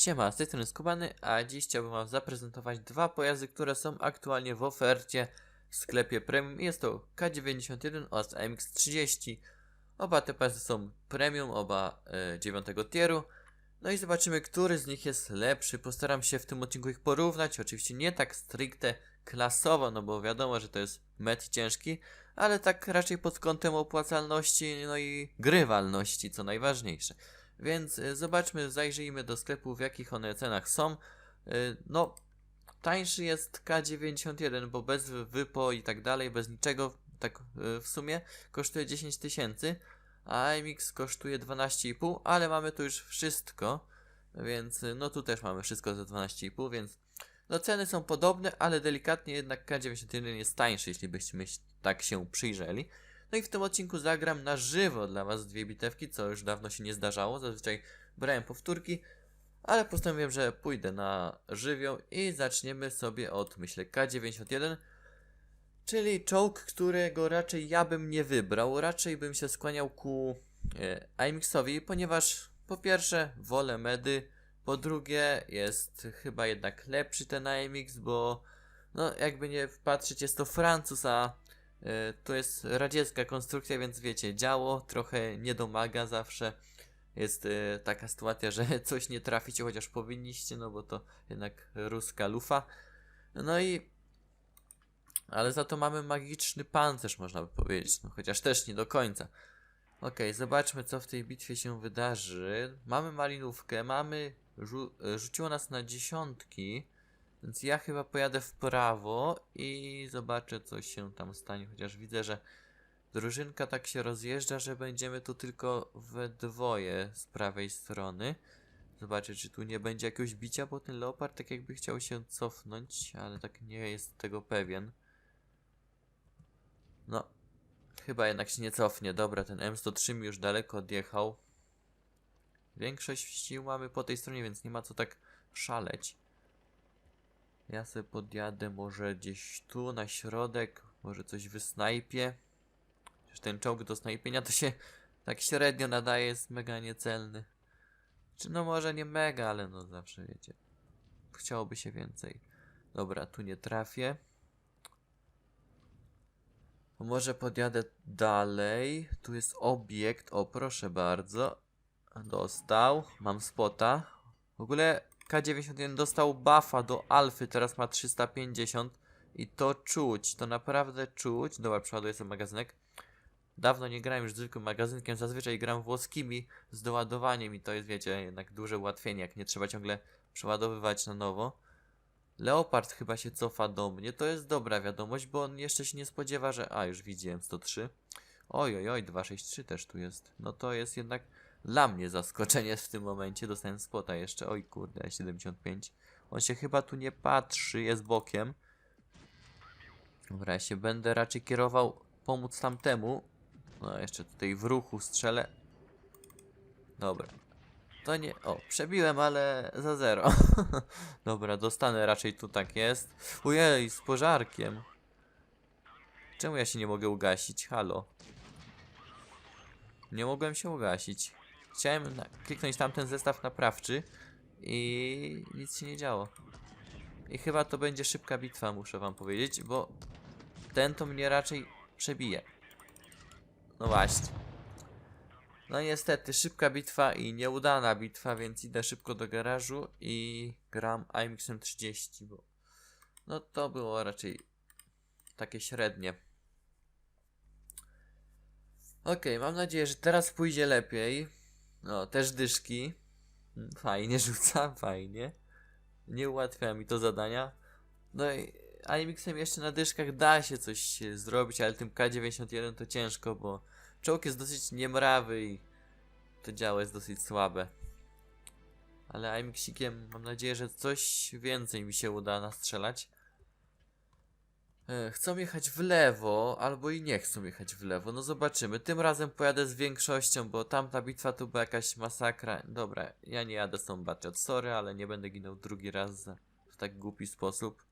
Siema, z tej strony Skubany, a dziś chciałbym wam zaprezentować dwa pojazdy, które są aktualnie w ofercie w sklepie premium. Jest to K91 oraz AMX30. Oba te pojazdy są premium, oba e, 9 tieru. No i zobaczymy, który z nich jest lepszy. Postaram się w tym odcinku ich porównać. Oczywiście nie tak stricte klasowo, no bo wiadomo, że to jest met ciężki, ale tak raczej pod kątem opłacalności, no i grywalności, co najważniejsze. Więc y, zobaczmy, zajrzyjmy do sklepu, w jakich one cenach są. Y, No, tańszy jest K91, bo bez wypo i tak dalej, bez niczego, tak y, w sumie, kosztuje 10 tysięcy, a AMX kosztuje 12,5, ale mamy tu już wszystko, więc no tu też mamy wszystko za 12,5, więc no ceny są podobne, ale delikatnie jednak K91 jest tańszy, jeśli byście myśl, tak się przyjrzeli. No i w tym odcinku zagram na żywo dla Was dwie bitewki, co już dawno się nie zdarzało. Zazwyczaj brałem powtórki, ale postanowiłem, że pójdę na żywioł i zaczniemy sobie od, myślę, K91, czyli czołg, którego raczej ja bym nie wybrał. Raczej bym się skłaniał ku e, AMX-owi, ponieważ po pierwsze wolę medy, po drugie jest chyba jednak lepszy ten AMX, bo no jakby nie patrzeć, jest to Francuz, a To jest radziecka konstrukcja, więc wiecie, działo trochę nie domaga zawsze. Jest e, taka sytuacja, że coś nie traficie, chociaż powinniście, no bo to jednak ruska lufa. No i. Ale za to mamy magiczny pancerz, można by powiedzieć, no chociaż też nie do końca. Okej, zobaczmy co w tej bitwie się wydarzy. Mamy malinówkę, mamy. Rzu e, rzuciło nas na dziesiątki. Więc ja chyba pojadę w prawo i zobaczę, co się tam stanie. Chociaż widzę, że drużynka tak się rozjeżdża, że będziemy tu tylko we dwoje z prawej strony. Zobaczę, czy tu nie będzie jakiegoś bicia, bo ten leopard tak jakby chciał się cofnąć, ale tak nie jest tego pewien. No, chyba jednak się nie cofnie. Dobra, ten M103 mi już daleko odjechał. Większość sił mamy po tej stronie, więc nie ma co tak szaleć. Ja sobie podjadę może gdzieś tu na środek, może coś wysnajpię. Przecież ten czołg do snajpienia to się tak średnio nadaje, jest mega niecelny. Czy no może nie mega, ale no zawsze wiecie. Chciałoby się więcej. Dobra, tu nie trafię. Może podjadę dalej. Tu jest obiekt. O, proszę bardzo. Dostał. Mam spota. W ogóle K91 dostał buffa do alfy, teraz ma 350 i to czuć, to naprawdę czuć. Dobra, przeładuję sobie magazynek. Dawno nie grałem już zwykłym magazynkiem, zazwyczaj gram włoskimi z doładowaniem i to jest, wiecie, jednak duże ułatwienie, jak nie trzeba ciągle przeładowywać na nowo. Leopard chyba się cofa do mnie, to jest dobra wiadomość, bo on jeszcze się nie spodziewa, że... A, już widziałem 103. Oj, oj, oj, 263 też tu jest. No to jest jednak dla mnie zaskoczenie w tym momencie. Dostałem spota jeszcze. Oj kurde, 75. On się chyba tu nie patrzy, jest bokiem. Dobra, ja się będę raczej kierował pomóc tamtemu. No, jeszcze tutaj w ruchu strzelę. Dobra. To nie... O, przebiłem, ale za zero. Dobra, dostanę raczej tu tak jest. Ojej, z pożarkiem. Czemu ja się nie mogę ugasić? Halo. Nie mogłem się ugasić. Chciałem na kliknąć tamten zestaw naprawczy i nic się nie działo. I chyba to będzie szybka bitwa, muszę wam powiedzieć, bo ten to mnie raczej przebije. No właśnie. No niestety, szybka bitwa i nieudana bitwa, więc idę szybko do garażu i gram IMX-em 30, bo no to było raczej takie średnie. Okej, mam nadzieję, że teraz pójdzie lepiej. No, też dyszki. Fajnie rzuca, fajnie. Nie ułatwia mi to zadania. No i IMX-em jeszcze na dyszkach da się coś zrobić, ale tym K91 to ciężko, bo czołg jest dosyć niemrawy i to działo jest dosyć słabe. Ale IMX-ikiem mam nadzieję, że coś więcej mi się uda nastrzelać. E, Chcą jechać w lewo, albo i nie chcą jechać w lewo. No zobaczymy. Tym razem pojadę z większością, bo tamta bitwa to była jakaś masakra. Dobra, ja nie jadę z tą Batchat, sorry, ale nie będę ginął drugi raz w tak głupi sposób.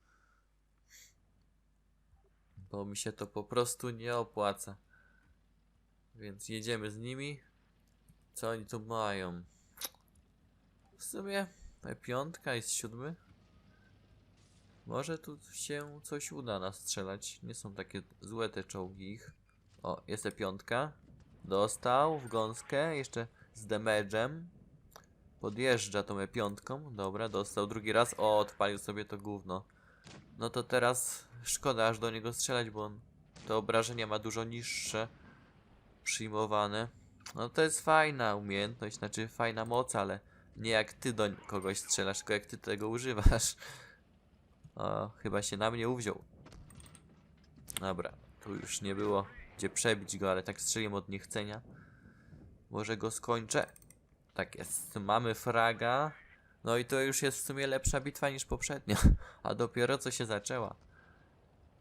Bo mi się to po prostu nie opłaca. Więc jedziemy z nimi. Co oni tu mają? W sumie E5 jest siódmy. Może tu się coś uda nastrzelać. Nie są takie złe te czołgi ich. O, jest E5. Dostał w gąskę. Jeszcze z damage'em. Podjeżdża tą E5. Dobra, dostał drugi raz. O, odpalił sobie to gówno. No to teraz szkoda aż do niego strzelać, bo on te obrażenia ma dużo niższe. Przyjmowane. No to jest fajna umiejętność, znaczy fajna moc, ale nie jak ty do kogoś strzelasz, tylko jak ty tego używasz. O, chyba się na mnie uwziął. Dobra, tu już nie było gdzie przebić go, ale tak strzeliłem od niechcenia. Może go skończę. Tak jest, mamy fraga. No i to już jest w sumie lepsza bitwa niż poprzednia, a dopiero co się zaczęła.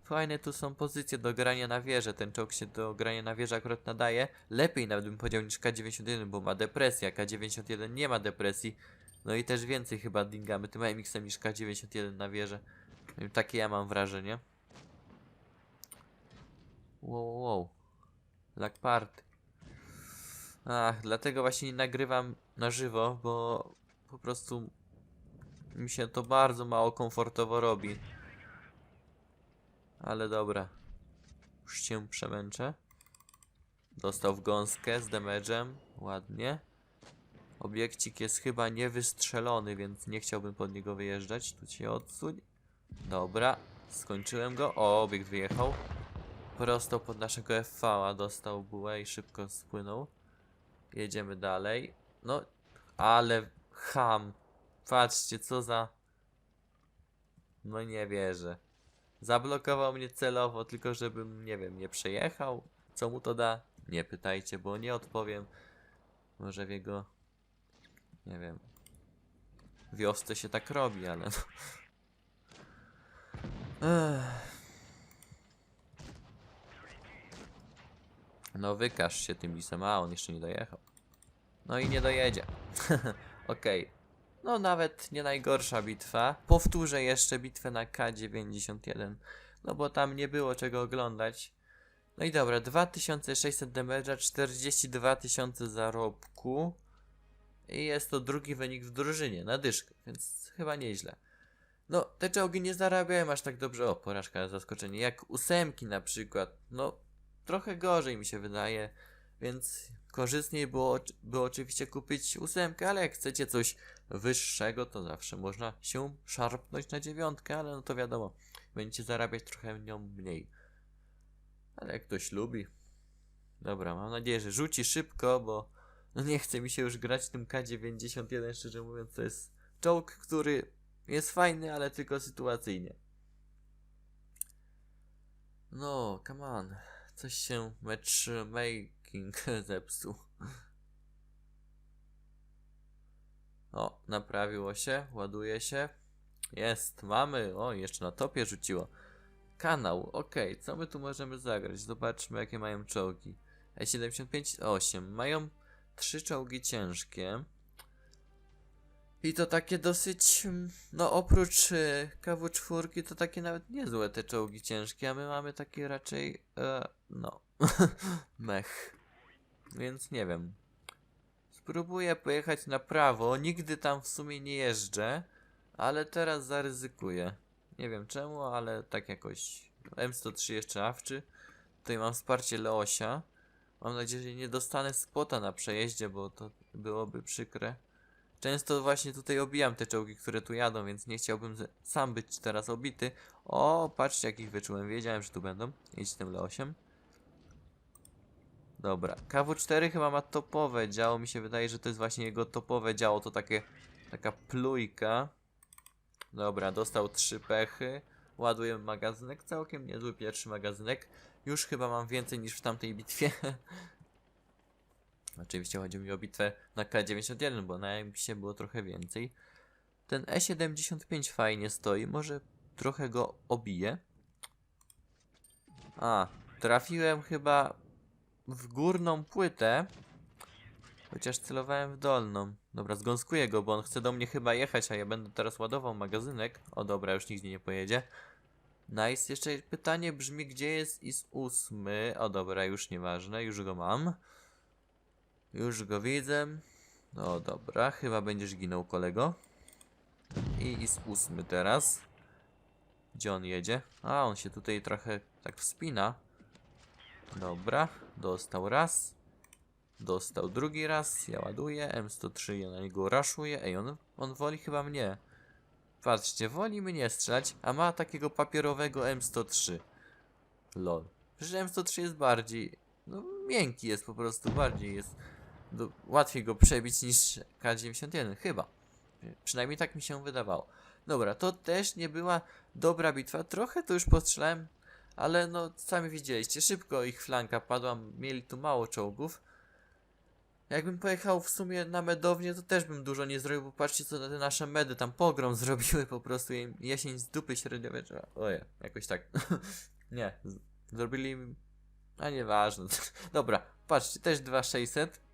Fajne tu są pozycje do grania na wieżę. Ten czołg się do grania na wieżę akurat nadaje. Lepiej nawet bym powiedział niż K91, bo ma depresję, a K91 nie ma depresji. No i też więcej chyba dingamy tym MX-em niż K91 na wieżę. Takie ja mam wrażenie. Wow, wow. Lag party. Ach, dlatego właśnie nie nagrywam na żywo, bo po prostu mi się to bardzo mało komfortowo robi. Ale dobra. Już się przemęczę. Dostał w gąskę z damage'em. Ładnie. Obiekcik jest chyba niewystrzelony, więc nie chciałbym pod niego wyjeżdżać. Tu się odsuń. Dobra. Skończyłem go. O, obiekt wyjechał. Prosto pod naszego FV-a dostał bułę i szybko spłynął. Jedziemy dalej. No, ale ham. Patrzcie, co za... No nie wierzę. Zablokował mnie celowo, tylko żebym, nie wiem, nie przejechał. Co mu to da? Nie pytajcie, bo nie odpowiem. Może w jego... Nie wiem... Wiosce się tak robi, ale no... No wykaż się tym lisem, a on jeszcze nie dojechał. No i nie dojedzie. Okej. No nawet nie najgorsza bitwa. Powtórzę jeszcze bitwę na K91. No bo tam nie było czego oglądać. No i dobra, 2600 damage'a, 42 tysiące zarobku. I jest to drugi wynik w drużynie, na dyszkę, więc chyba nieźle. No, te czołgi nie zarabiają aż tak dobrze. O, porażka, zaskoczenie. Jak ósemki na przykład. No, trochę gorzej mi się wydaje, więc korzystniej było, było oczywiście kupić ósemkę, ale jak chcecie coś wyższego, to zawsze można się szarpnąć na dziewiątkę, ale no to wiadomo, będziecie zarabiać trochę nią mniej. Ale jak ktoś lubi. Dobra, mam nadzieję, że rzuci szybko, bo no nie chce mi się już grać tym K91, szczerze mówiąc, to jest czołg, który jest fajny, ale tylko sytuacyjnie. No, come on. Coś się matchmaking zepsuł. O, naprawiło się, ładuje się. Jest, mamy. O, jeszcze na topie rzuciło. Kanał, ok, co my tu możemy zagrać? Zobaczmy, jakie mają czołgi. E75, 8. Mają trzy czołgi ciężkie. I to takie dosyć, mm, no oprócz y, KW4 to takie nawet niezłe te czołgi ciężkie, a my mamy takie raczej, e, no, mech. Więc nie wiem. Spróbuję pojechać na prawo, nigdy tam w sumie nie jeżdżę, ale teraz zaryzykuję. Nie wiem czemu, ale tak jakoś. M103 jeszcze awczy. Tutaj mam wsparcie Leosia. Mam nadzieję, że nie dostanę spota na przejeździe, bo to byłoby przykre. Często właśnie tutaj obijam te czołgi, które tu jadą, więc nie chciałbym sam być teraz obity. O, patrzcie jakich wyczułem, wiedziałem, że tu będą. Jedź tym L8. Dobra, KW4 chyba ma topowe działo, mi się wydaje, że to jest właśnie jego topowe działo, to takie, taka plujka. Dobra, dostał trzy pechy. Ładuję magazynek, całkiem niezły pierwszy magazynek. Już chyba mam więcej niż w tamtej bitwie. Oczywiście chodzi mi o bitwę na K91, bo na się było trochę więcej. Ten E75 fajnie stoi, może trochę go obiję. A, trafiłem chyba w górną płytę, chociaż celowałem w dolną. Dobra, zgąskuję go, bo on chce do mnie chyba jechać, a ja będę teraz ładował magazynek. O dobra, już nigdzie nie pojedzie. Nice, jeszcze pytanie brzmi, gdzie jest IS 8? O dobra, już nieważne, już go mam. Już go widzę. No dobra, chyba będziesz ginął, kolego. i jest ósmy teraz. Gdzie on jedzie? A, on się tutaj trochę tak wspina. Dobra, dostał raz. Dostał drugi raz, ja ładuję, M103 ja na niego raszuję. Ej, on, on woli chyba mnie. Patrzcie, woli mnie strzelać, a ma takiego papierowego M103. Lol. Przecież M103 jest bardziej, no miękki jest po prostu, bardziej jest, do, łatwiej go przebić niż K91, chyba. Przynajmniej tak mi się wydawało. Dobra, to też nie była dobra bitwa, trochę to już postrzelałem, ale no sami widzieliście, szybko ich flanka padła, mieli tu mało czołgów. Jakbym pojechał w sumie na medownię, to też bym dużo nie zrobił, bo patrzcie co te nasze medy tam pogrom zrobiły po prostu im jesień z dupy średniowiecza. Oje, jakoś tak. nie, zrobili. A nieważne. Dobra, patrzcie, też 2600.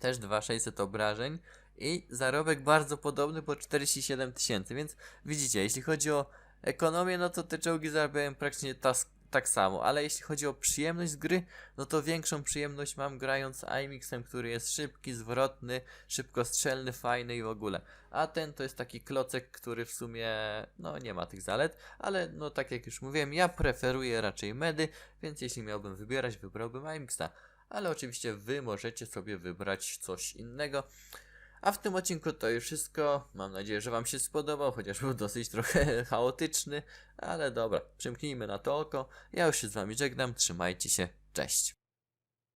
Też 2600 obrażeń. I zarobek bardzo podobny, po 47 tysięcy, więc widzicie, jeśli chodzi o ekonomię, no to te czołgi zarabiają praktycznie tak samo, ale jeśli chodzi o przyjemność z gry, no to większą przyjemność mam grając IMX-em, który jest szybki, zwrotny, szybkostrzelny, fajny i w ogóle. A ten to jest taki klocek, który w sumie, no nie ma tych zalet, ale no tak jak już mówiłem, ja preferuję raczej medy, więc jeśli miałbym wybierać, wybrałbym IMX-a. Ale oczywiście wy możecie sobie wybrać coś innego. A w tym odcinku to już wszystko. Mam nadzieję, że Wam się spodobał, chociaż był dosyć trochę chaotyczny, ale dobra, przymknijmy na to oko. Ja już się z Wami żegnam, trzymajcie się, cześć.